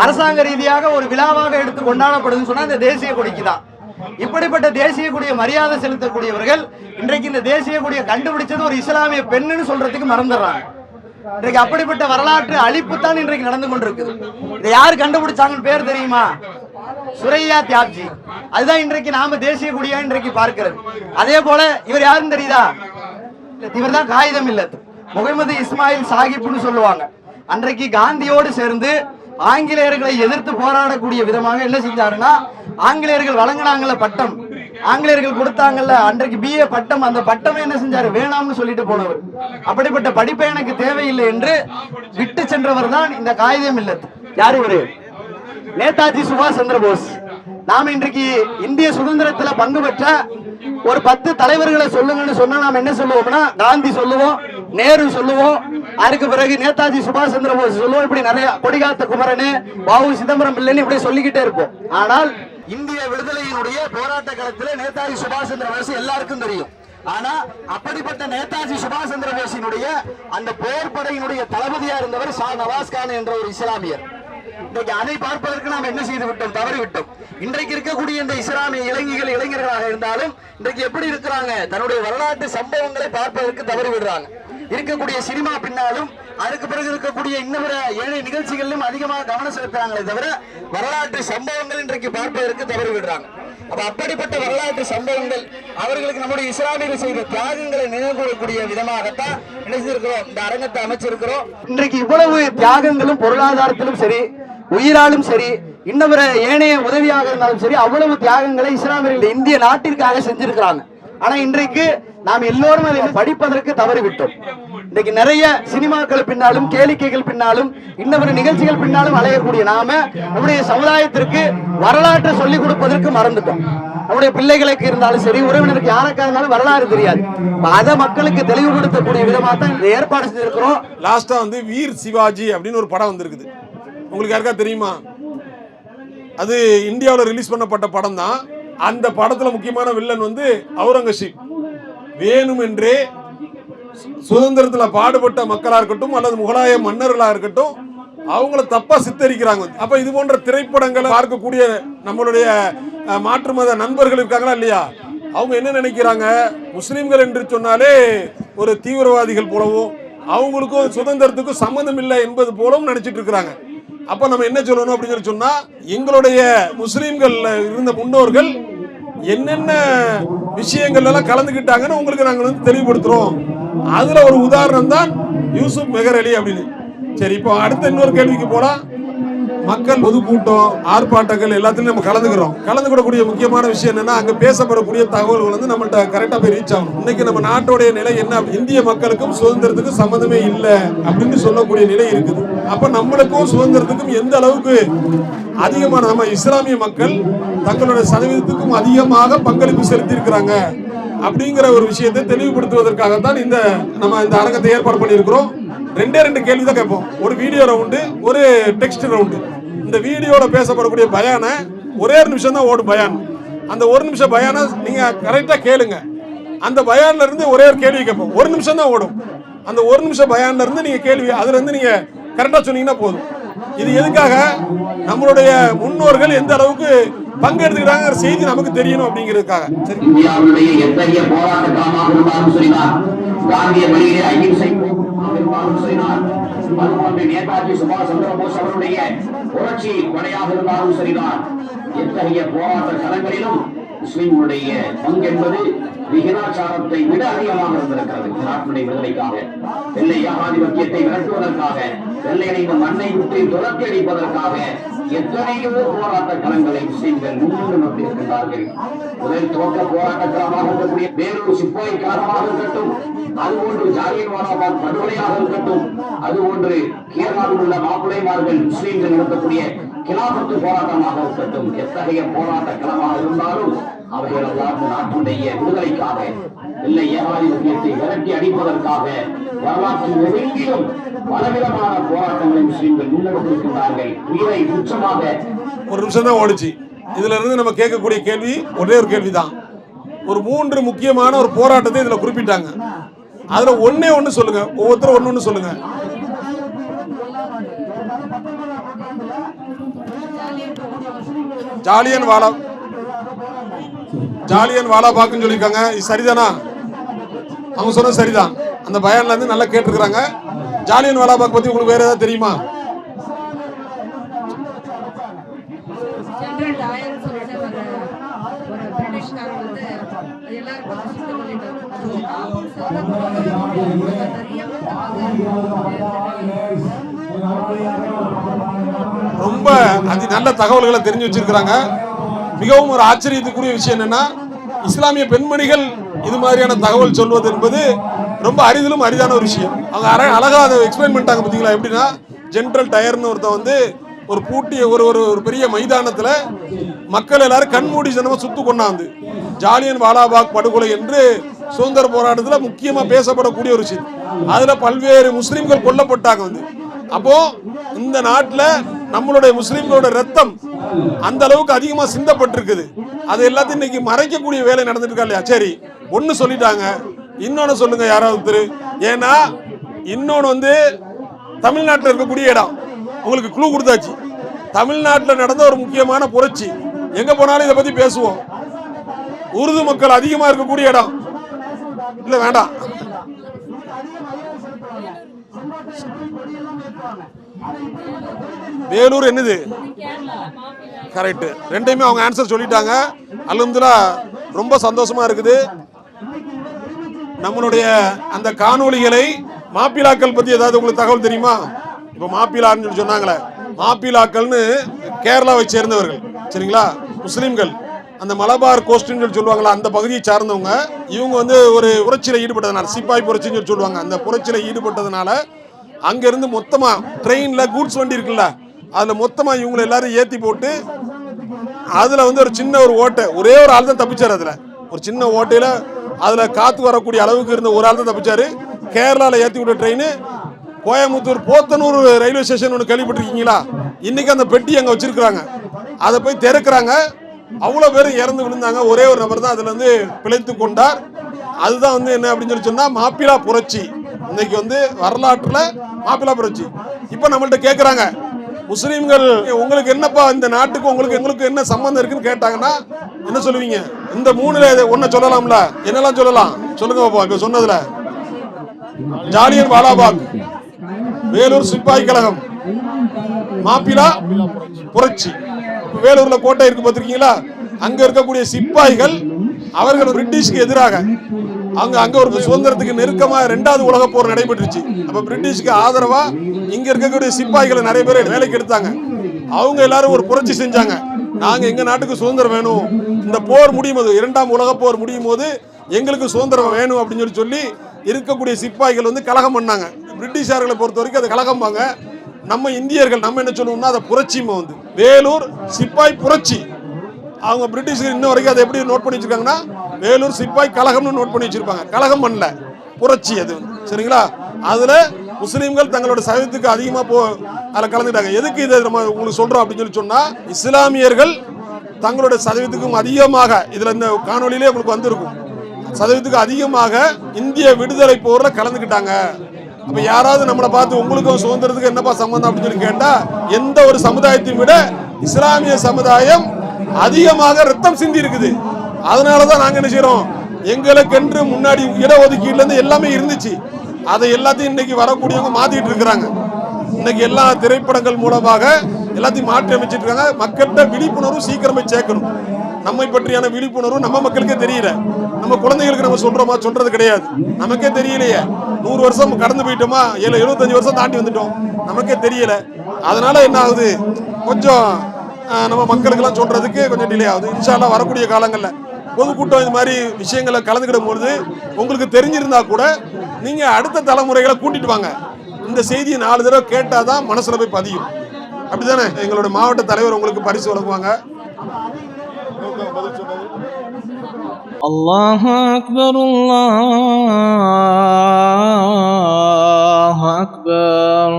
அரசாங்க ரீதியாக ஒரு விழாவாக எடுத்து கொண்டாடப்படுதுன்னு சொன்னா இந்த தேசிய கொடிக்கு தான். இப்படிப்பட்ட தேசிய கொடியை மரியாதை செலுத்தக்கூடியவர்கள் இன்றைக்கு இந்த தேசிய கொடியை கண்டுபிடிச்சது ஒரு இஸ்லாமிய பெண்ணுன்னு சொல்றதுக்கு மறந்துடுறாங்க. இன்றைக்கு அப்படிப்பட்ட வரலாற்று அழிப்பு தான் இன்றைக்கு நடந்து கொண்டிருக்குது. இதை யார் கண்டுபிடிச்சாங்கன்னு பேர் தெரியுமா? சுரையா தியாப்ஜி அதுதான் இன்றைக்கு நாம தேசிய கொடியா இன்றைக்கு பார்க்கிறது. அதே போல இவர் யாருன்னு தெரியுதா? இவர் தான் காகிதம் இல்லத்து. முகமது இஸ்மாயில் சாஹிப்னு சொல்லுவாங்க. அன்றைக்கு காந்தியோடு சேர்ந்து ஆங்கிலேயர்களை எதிர்த்து போராடக்கூடிய விதமாக என்ன செஞ்சாருன்னா ஆங்கிலேயர்கள் வழங்கினாங்கல்ல பட்டம். ஆங்கிலேயர்கள் கொடுத்தாங்கல்ல அன்றைக்கு பிஏ பட்டம். அந்த பட்டமே என்ன செஞ்சாரு? வேணாம்னு சொல்லிட்டு போனவர். அப்படிப்பட்ட படிப்பை எனக்கு தேவையில்லை என்று விட்டு சென்றவர் தான் இந்த காகிதம் இல்லத் யார் இவரு? நேதாஜி சுபாஷ் சந்திர போஸ். நாம் இன்றைக்கு இந்திய சுதந்திரத்துல பங்கு பெற்ற ஒரு பத்து தலைவர்களை சொல்லுங்கன்னு சொன்னா நாம் என்ன சொல்லுவோம்னா காந்தி சொல்லுவோம் நேரு சொல்லுவோம் அதுக்கு பிறகு நேதாஜி சுபாஷ் சந்திர போஸ் சொல்லுவோம். இப்படி நிறைய கொடிகாத்த குமரனு பாபு சிதம்பரம் பிள்ளைன்னு இப்படி சொல்லிக்கிட்டே இருப்போம். ஆனால் இந்திய விடுதலையினுடைய போராட்ட காலத்தில் நேதாஜி சுபாஷ் சந்திர போஸ் எல்லாருக்கும் தெரியும். ஆனா அப்படிப்பட்ட நேதாஜி சுபாஷ் சந்திர போஸினுடைய அந்த போர் படையினுடைய தளபதியா இருந்தவர் ஷா நவாஸ் கான் என்ற ஒரு இஸ்லாமியர். இன்றைக்கு அதை பார்ப்பதற்கு நாம் என்ன செய்து விட்டோம்? தவறி விட்டோம். இன்றைக்கு இருக்கக்கூடிய இந்த இஸ்லாமிய இளைஞர்கள் இளைஞர்களாக இருந்தாலும் இன்றைக்கு எப்படி இருக்கிறாங்க? தன்னுடைய வரலாற்று சம்பவங்களை பார்ப்பதற்கு தவறி விடுறாங்க. இருக்கக்கூடிய சினிமா பின்னாலும் அதுக்கு பிறகு இருக்கக்கூடிய இன்னும் ஏழை நிகழ்ச்சிகளிலும் அதிகமாக கவனம் செலுத்துறாங்களே தவிர வரலாற்று சம்பவங்கள் இன்றைக்கு பார்ப்பதற்கு தவறு விடுறாங்க அப்ப அப்படிப்பட்ட வரலாற்று சம்பவங்கள் அவர்களுக்கு நம்முடைய இஸ்லாமியர்கள் செய்த தியாகங்களை நினைவு கொள்ளக்கூடிய விதமாகத்தான் நினைச்சிருக்கிறோம் இந்த அரங்கத்தை அமைச்சிருக்கிறோம். இன்றைக்கு இவ்வளவு தியாகங்களும் பொருளாதாரத்திலும் சரி உயிராலும் சரி இன்னொரு ஏனைய உதவியாக இருந்தாலும் சரி அவ்வளவு தியாகங்களை இஸ்லாமியர்கள் இந்திய நாட்டிற்காக செஞ்சிருக்கிறாங்க. ஆனா இன்றைக்கு நாம் எல்லோரும் அதை படிப்பதற்கு தவறிவிட்டோம். இன்னைக்கு நிறைய சினிமாக்கள் பின்னாலும் கேளிக்கைகள் பின்னாலும் இன்னொரு நிகழ்ச்சிகள் பின்னாலும் அலையக்கூடிய நாம நம்முடைய சமுதாயத்திற்கு வரலாற்றை சொல்லிக் கொடுப்பதற்கு மறந்துட்டோம். நம்முடைய பிள்ளைகளுக்கு இருந்தாலும் சரி உறவினருக்கு யாருக்கா இருந்தாலும் வரலாறு தெரியாது. அதை மக்களுக்கு தெளிவுபடுத்தக்கூடிய விதமாக தான் இந்த ஏற்பாடு செஞ்சிருக்கிறோம் லாஸ்டா வந்து வீர் சிவாஜி அப்படின்னு ஒரு படம் வந்திருக்குது. உங்களுக்கு யாருக்கா தெரியுமா? அது இந்தியாவில் ரிலீஸ் பண்ணப்பட்ட படம் தான் அந்த படத்துல முக்கியமான வில்லன் வந்து அவுரங்கசீப் வேணுமென்றே சு- சுதந்திரத்தில் பாடுபட்ட மக்களாக இருக்கட்டும் அல்லது முகலாய மன்னர்களாக இருக்கட்டும் அவங்கள தப்பா சித்தரிக்கிறாங்க. அப்ப இது போன்ற திரைப்படங்களை பார்க்கக்கூடிய நம்மளுடைய மாற்று மத நண்பர்கள் இருக்காங்களா இல்லையா? அவங்க என்ன நினைக்கிறாங்க? முஸ்லீம்கள் என்று சொன்னாலே ஒரு தீவிரவாதிகள் போலவும் அவங்களுக்கும் சுதந்திரத்துக்கும் சம்மந்தம் இல்லை என்பது போலவும் நினைச்சிட்டு இருக்கிறாங்க. அப்ப நம்ம என்ன சொல்லணும் அப்படின்னு சொல்லி சொன்னா எங்களுடைய முஸ்லீம்கள் இருந்த முன்னோர்கள் என்னென்ன விஷயங்கள் எல்லாம் கலந்துக்கிட்டாங்கன்னு உங்களுக்கு நாங்கள் வந்து தெளிவுபடுத்துகிறோம் அதில் ஒரு உதாரணம் தான் யூசுப் மெஹர் அலி அப்படின்னு. சரி இப்போ அடுத்த இன்னொரு கேள்விக்கு போனால் மக்கள் பொதுக்கூட்டம் ஆர்ப்பாட்டங்கள் எல்லாத்துலையும் நம்ம கலந்துக்கிறோம். கலந்துக்கிடக்கூடிய முக்கியமான விஷயம் என்னன்னா அங்கே பேசப்படக்கூடிய தகவல்கள் வந்து நம்மள்ட்ட கரெக்டாக போய் ரீச் ஆகும் இன்னைக்கு நம்ம நாட்டோடைய நிலை என்ன? அப்படி- இந்திய மக்களுக்கும் சுதந்திரத்துக்கும் சம்மந்தமே இல்லை அப்படின்னு சொல்லக்கூடிய நிலை இருக்குது. அப்போ நம்மளுக்கும் சுதந்திரத்துக்கும் எந்த அளவுக்கு அதிகமான நம்ம இஸ்லாமிய மக்கள் தங்களுடைய சதவீதத்துக்கும் அதிகமாக பங்களிப்பு செலுத்தி இருக்கிறாங்க அப்படிங்கிற ஒரு விஷயத்தை தெளிவுபடுத்துவதற்காகத்தான் இந்த நம்ம இந்த அரங்கத்தை ஏற்பாடு பண்ணியிருக்கிறோம். ரெண்டே ரெண்டு கேள்வி தான் கேட்போம். ஒரு வீடியோ ரவுண்டு ஒரு டெக்ஸ்ட் ரவுண்டு. இந்த வீடியோவில் பேசப்படக்கூடிய பயானை ஒரே ஒரு நிமிஷம் தான் ஓடும் பயான். அந்த ஒரு நிமிஷம் பயானை நீங்கள் கரெக்டாக கேளுங்க. அந்த பயான்ல இருந்து ஒரே ஒரு கேள்வி கேட்போம். ஒரு நிமிஷம் தான் ஓடும். அந்த ஒரு நிமிஷம் பயான்ல இருந்து நீங்கள் கேள்வி அதுலேருந்து இருந்து கரெக்டாக சொன்னீங்கன்னா போதும். இது எதுக்காக? நம்மளுடைய முன்னோர்கள் எந்த அளவுக்கு பங்கெடுத்துக்கிறாங்கிற செய்தி நமக்கு தெரியணும் அப்படிங்கிறதுக்காக. சரி சரிதான். காந்திய வழியிலே அகிம்சை போராட்டமாக நேதாஜி சுபாஷ் சந்திர போஸ் அவருடைய புரட்சி படையாக இருந்தாலும் சரிதான். எத்தகைய போராட்ட களங்களிலும் முஸ்லிம்களுடைய பங்கு என்பது விகிதாச்சாரத்தை விட அதிகமாக இருந்திருக்கிறது. இந்த நாட்டினுடைய விடுதலைக்காக வெள்ளை ஏகாதிபத்தியத்தை விரட்டுவதற்காக வெள்ளையனை இந்த மண்ணை விட்டு துரத்தி அடிப்பதற்காக எத்தனையோ போராட்ட களங்களை முஸ்லிம்கள் முன்னின்று நம்பியிருக்கின்றார்கள் முதல் துவக்க போராட்ட களமாக இருக்கக்கூடிய வேறொரு சிப்பாய் காலமாக இருக்கட்டும் அது ஒன்று ஜாலியன்வாலாபாத் படுகொலையாக இருக்கட்டும் அது ஒன்று கேரளாவில் உள்ள மாப்பிள்ளைமார்கள் முஸ்லிம்கள் நடத்தக்கூடிய கிலாபத்து போராட்டமாக இருக்கட்டும் எத்தகைய போராட்ட களமாக இருந்தாலும் அவர்கள் எல்லாம் நாட்டுடைய விடுதலைக்காக இல்லை ஏகாதிபத்தியத்தை விரட்டி அடிப்பதற்காக வரலாற்று எங்கேயும் பலவிதமான போராட்டங்களை முஸ்லீம்கள் முன்னெடுத்திருக்கிறார்கள் உயிரை உச்சமாக ஒரு நிமிஷம் தான் ஓடிச்சு. இதுல இருந்து நம்ம கேட்கக்கூடிய கேள்வி ஒரே ஒரு கேள்விதான். ஒரு மூன்று முக்கியமான ஒரு போராட்டத்தை இதுல குறிப்பிட்டாங்க. அதுல ஒன்னே ஒண்ணு சொல்லுங்க. ஒவ்வொருத்தரும் ஒண்ணு ஒண்ணு சொல்லுங்க. ஜாலியன் வாலா ஜாலியன் வாலாபாக்குன்னு சொல்லியிருக்காங்க. இது சரிதானா? அவங்க சொன்னது சரிதான். அந்த பயான்ல இருந்து நல்லா கேட்டிருக்கிறாங்க. ஜாலியன் வாலாபாக் பத்தி உங்களுக்கு வேற ஏதாவது தெரியுமா? ரொம்ப அதி நல்ல தகவல்களை தெரிஞ்சு வச்சிருக்கிறாங்க. மிகவும் ஒரு ஆச்சரியத்துக்குரிய விஷயம் என்னன்னா இஸ்லாமிய பெண்மணிகள் இது மாதிரியான தகவல் சொல்வது என்பது ரொம்ப அரிதிலும் அரிதான ஒரு விஷயம். அவங்க அர அழகாக அதை எக்ஸ்பிளைன் பண்ணிட்டாங்க பார்த்தீங்களா எப்படின்னா ஜென்ரல் டயர்னு ஒருத்தன் வந்து ஒரு பூட்டிய ஒரு ஒரு ஒரு பெரிய மைதானத்தில் மக்கள் எல்லாரும் கண்மூடி ஜனமாக சுத்து கொண்டாந்து ஜாலியன் வாலாபாக் படுகொலை என்று சுதந்திர போராட்டத்தில் முக்கியமாக பேசப்படக்கூடிய ஒரு விஷயம். அதில் பல்வேறு முஸ்லீம்கள் கொல்லப்பட்டாங்க வந்து. அப்போ இந்த நாட்டில் நம்மளுடைய முஸ்லீம்களோட ரத்தம் அந்த அளவுக்கு அதிகமாக சிந்தப்பட்டிருக்குது. அது எல்லாத்தையும் இன்னைக்கு மறைக்கக்கூடிய வேலை நடந்துட்டு இல்லையா? சரி ஒன்று சொல்லிட்டாங்க. இன்னொன்று சொல்லுங்க யாராவது ஒருத்தர். ஏன்னா இன்னொன்று வந்து தமிழ்நாட்டில் இருக்கக்கூடிய இடம். உங்களுக்கு குழு கொடுத்தாச்சு. தமிழ்நாட்டில் நடந்த ஒரு முக்கியமான புரட்சி. எங்கே போனாலும் இதை பற்றி பேசுவோம். உருது மக்கள் அதிகமாக இருக்கக்கூடிய இடம். இல்லை வேண்டாம். வேலூர் என்னது? கரெக்ட் ரெண்டையுமே அவங்க ஆன்சர் சொல்லிட்டாங்க. அல்ஹம்துலில்லாஹ் ரொம்ப சந்தோஷமா இருக்குது. நம்மளுடைய அந்த காணொளிகளை மாப்பிளாக்கள் பத்தி ஏதாவது உங்களுக்கு தகவல் தெரியுமா? இப்போ மாப்பிளான்னு சொல்லி சொன்னாங்களே. மாப்பிளாக்கள்னு கேரளாவை சேர்ந்தவர்கள். சரிங்களா? முஸ்லீம்கள். அந்த மலபார் கோஸ்ட்னு சொல்லி சொல்லுவாங்களா அந்த பகுதியை சார்ந்தவங்க. இவங்க வந்து ஒரு புரட்சியில் ஈடுபட்டதுனால சிப்பாய் புரட்சின்னு சொல்லி சொல்லுவாங்க. அந்த புரட்சியில் ஈடுபட்டதுனால அங்கேருந்து மொத்தமாக ட்ரெயினில் கூட்ஸ் வண்டி இருக்குல்ல அதில் மொத்தமாக இவங்களை எல்லாரும் ஏற்றி போட்டு அதில் வந்து ஒரு சின்ன ஒரு ஓட்டை ஒரே ஒரு ஆள் தான் தப்பிச்சார் அதில். ஒரு சின்ன ஓட்டையில் அதில் காற்று வரக்கூடிய அளவுக்கு இருந்த ஒரு ஆள் தான் தப்பிச்சார். கேரளாவில் ஏற்றி விட்ட train Coimbatore Podanur railway station ஒன்று கேள்விப்பட்டிருக்கீங்களா? இன்றைக்கி அந்த பெட்டி அங்கே வச்சுருக்குறாங்க. அதை போய் திறக்கிறாங்க. அவ்வளோ பேரும் இறந்து விழுந்தாங்க. ஒரே ஒரு நபர் தான் அதில் வந்து பிழைத்து கொண்டார். அதுதான் வந்து என்ன அப்படின்னு சொல்லி சொன்னால் மாப்பிளா புரட்சி. இன்னைக்கு வந்து வரலாற்றில் மாப்பிளா புரட்சி. இப்போ நம்மள்ட்ட கேட்குறாங்க முஸ்லீம்கள் உங்களுக்கு என்னப்பா இந்த நாட்டுக்கு உங்களுக்கு எங்களுக்கு என்ன சம்மந்தம் இருக்குன்னு கேட்டாங்கன்னா என்ன சொல்லுவீங்க? இந்த மூணுல ஒன்ன சொல்லலாம்ல? என்னெல்லாம் சொல்லலாம்? சொல்லுங்க பாப்பா இப்ப சொன்னதுல. ஜாலியன் வாலாபாக் வேலூர் சிப்பாய் கழகம் மாப்பிளா புரட்சி. வேலூர்ல கோட்டை இருக்கு பார்த்திருக்கீங்களா? அங்க இருக்கக்கூடிய சிப்பாய்கள் அவர்கள் பிரிட்டிஷ்க்கு எதிராக அங்க அங்க ஒரு சுதந்திரத்துக்கு நெருக்கமா இரண்டாவது உலக போர் நடைபெற்றுச்சு. அப்ப பிரிட்டிஷ்க்கு ஆதரவா இங்க இருக்கக்கூடிய சிப்பாய்களை நிறைய பேர் வேலைக்கு எடுத்தாங்க. அவங்க எல்லாரும் ஒரு புரட்சி செஞ்சாங்க. நாங்க எங்க நாட்டுக்கு சுதந்திரம் வேணும்? இந்த போர் முடியும் போது இரண்டாம் உலக போர் முடியும் போது எங்களுக்கு சுதந்திரம் வேணும் அப்படின்னு சொல்லி சொல்லி இருக்கக்கூடிய சிப்பாய்கள் வந்து கலகம் பண்ணாங்க. பிரிட்டிஷார்களை பொறுத்த வரைக்கும் அது கலகம்பாங்க நம்ம இந்தியர்கள் நம்ம என்ன சொல்லுவோம்னா அதை புரட்சிமா வந்து. வேலூர் சிப்பாய் புரட்சி. அவங்க பிரிட்டிஷ் இன்ன வரைக்கும் அதை எப்படி நோட் பண்ணி வச்சிருக்காங்கன்னா வேலூர் சிப்பாய் கழகம்னு நோட் பண்ணி வச்சிருப்பாங்க. கழகம் பண்ணல. புரட்சி அது சரிங்களா? அதுல முஸ்லீம்கள் தங்களோட சதவீதத்துக்கு அதிகமா போ அதில் கலந்துட்டாங்க. எதுக்கு இதை நம்ம உங்களுக்கு சொல்றோம் அப்படின்னு சொல்லி சொன்னா இஸ்லாமியர்கள் தங்களோட சதவீதத்துக்கும் அதிகமாக இதுல இந்த காணொளியிலே உங்களுக்கு வந்திருக்கும். சதவீதத்துக்கு அதிகமாக இந்திய விடுதலை போர்ல கலந்துக்கிட்டாங்க. அப்ப யாராவது நம்மளை பார்த்து உங்களுக்கும் சுதந்திரத்துக்கு என்னப்பா சம்பந்தம் அப்படின்னு சொல்லி கேட்டா எந்த ஒரு சமுதாயத்தையும் விட இஸ்லாமிய சமுதாயம் அதிகமாக ரத்தம் சிந்தி இருக்குது. அதனாலதான் நாங்க என்ன செய்யறோம் எங்களுக்கென்று முன்னாடி இடஒதுக்கீடுல இருந்து எல்லாமே இருந்துச்சு. அதை எல்லாத்தையும் இன்னைக்கு வரக்கூடியவங்க மாத்திட்டு இருக்கிறாங்க. இன்னைக்கு எல்லா திரைப்படங்கள் மூலமாக எல்லாத்தையும் மாற்றி அமைச்சிட்டு இருக்காங்க மக்கள்கிட்ட விழிப்புணர்வு சீக்கிரமே சேர்க்கணும். நம்மை பற்றியான விழிப்புணர்வு நம்ம மக்களுக்கே தெரியல. நம்ம குழந்தைகளுக்கு நம்ம சொல்றோமா? சொல்றது கிடையாது. நமக்கே தெரியலையே. நூறு வருஷம் கடந்து போயிட்டோமா? ஏழு எழுபத்தஞ்சு வருஷம் தாண்டி வந்துட்டோம். நமக்கே தெரியல. அதனால என்ன ஆகுது? கொஞ்சம் நம்ம மக்களுக்கெல்லாம் சொல்கிறதுக்கு கொஞ்சம் டிலே ஆகுது. இன்ஷால்லாம் வரக்கூடிய காலங்களில் பொதுக்கூட்டம் இது மாதிரி விஷயங்களை கலந்துக்கிடும் பொழுது உங்களுக்கு தெரிஞ்சிருந்தா கூட நீங்கள் அடுத்த தலைமுறைகளை கூட்டிகிட்டு வாங்க. இந்த செய்தியை நாலு தடவை கேட்டால் தான் மனசில் போய் பதியும். அப்படி தானே எங்களோட மாவட்ட தலைவர் உங்களுக்கு பரிசு வழங்குவாங்க. அல்லாஹ் அக்பர் அல்லாஹ் அக்பர்.